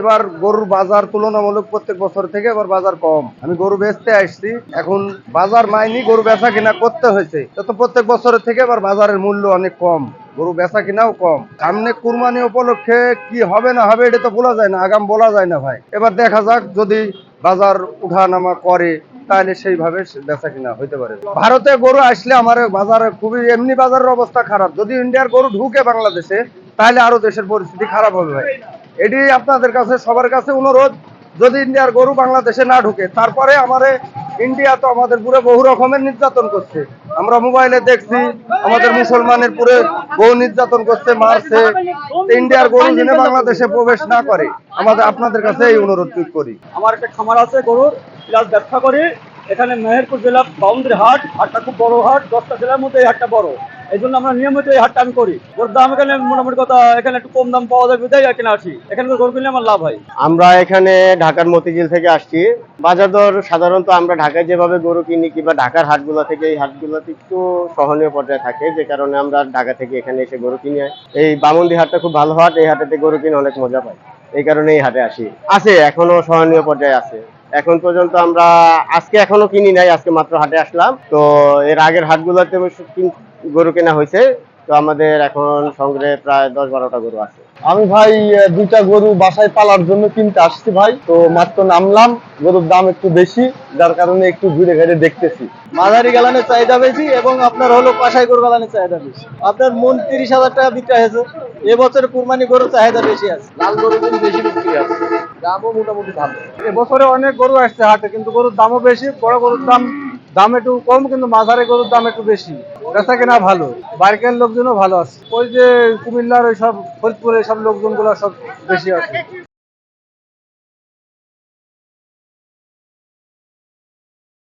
এবার গরুর বাজার তুলনামূলক প্রত্যেক বছর থেকে এবার বাজার কম। আমি গরু বেচতে আসছি, এখন বাজার মাইনি গরু বেচা কিনা করতে হয়েছে। তো প্রত্যেক বছরের থেকে এবার বাজারের মূল্য অনেক কম, গরু বেচা কিনাও কম। সামনে কুরবানি উপলক্ষে কি হবে না হবে এটা তো বলা যায় না, আগাম বলা যায় না ভাই। এবার দেখা যাক যদি বাজার উঠানামা করে, তাহলে সেইভাবে বেচা কিনা হইতে পারে। ভারতে গরু আসলে আমার বাজারে খুবই, এমনি বাজারের অবস্থা খারাপ। যদি ইন্ডিয়ার গরু ঢুকে বাংলাদেশে, তাহলে আরও দেশের পরিস্থিতি খারাপ হবে ভাই। এটি আপনাদের কাছে, সবার কাছে অনুরোধ, যদি ইন্ডিয়ার গরু বাংলাদেশে না ঢুকে, তারপরে আমারে ইন্ডিয়া তো আমাদের পুরো বহু রকমের নির্যাতন করছে। আমরা মোবাইলে দেখছি, আমাদের মুসলমানের পুরো বহু নির্যাতন করছে, মারছে। ইন্ডিয়ার গরু যেন বাংলাদেশে প্রবেশ না করে, আমাদের, আপনাদের কাছে এই অনুরোধ করি। আমার একটা খামার আছে, গরুর। প্লাস ব্যবসা করি। এখানে মেহেরপুর জেলা বাউন্ডারি হাট, হাটটা খুব বড় হাট, দশটা জেলার মধ্যে এই হাটটা বড়। এই জন্য আমরা নিয়মিত এই হাটটা আমি করি। ওর দাম এখানে মোটামুটি কথা, এখানে একটু কম দাম পাওয়া যায় বিদায় এখানে আসি এখানে গরু কিনলে আমার লাভ হয়। আমরা এখানে ঢাকার মতিঝিল থেকে আসছি। বাজার দর সাধারণত আমরা ঢাকায় যেভাবে গরু কিনি কিংবা ঢাকার হাটগুলো থেকে, এই হাটগুলোতে একটু সহনীয় পর্যায়ে থাকে, যে কারণে আমরা ঢাকা থেকে এখানে এসে গরু কিনে এই বামন্দি হাটটা খুব ভালো হাট, এই হাটেতে গরু কিনে অনেক মজা পাই। এই কারণে এই হাটে আসি। আছে, এখনও সহনীয় পর্যায়ে আছে। এখন পর্যন্ত আমরা আজকে এখনও কিনি নাই আজকে মাত্র হাটে আসলাম। তো এর আগের হাটগুলোতে গরু কেনা হয়েছে। তো আমাদের এখন সংগ্রহে প্রায় দশ বারোটা গরু আছে। আমি ভাই দুইটা গরু বাসায় পালার জন্য কিনতে আসছি ভাই। তো মাত্র নামলাম গরুর দাম একটু বেশি যার কারণে একটু ঘুরে ঘুরে দেখতেছি। মাঝারি গালানের চাহিদা বেশি এবং আপনার হলো পাশাই গরু গালানের চাহিদা বেশি। আপনার মন তিরিশ হাজার টাকা বিক্রি হয়েছে। এবছর কুরবানি গরুর চাহিদা বেশি আছে। লাল গরু বেশি বিক্রি আছে। দামও মোটামুটি ভালো। এবছরে অনেক গরু আসছে হাটে, কিন্তু গরুর দামও বেশি, বড় গরুর দাম দাম একটু কম, কিন্তু মাঝারি গরুর দাম একটু বেশি। বেচা কেনা ভালো বাইকের লোকজনও ভালো আছে। ওই যে কুমিল্লার ওই সব, ফরিদপুরের সব লোকজনগুলো সব বেশি আছে।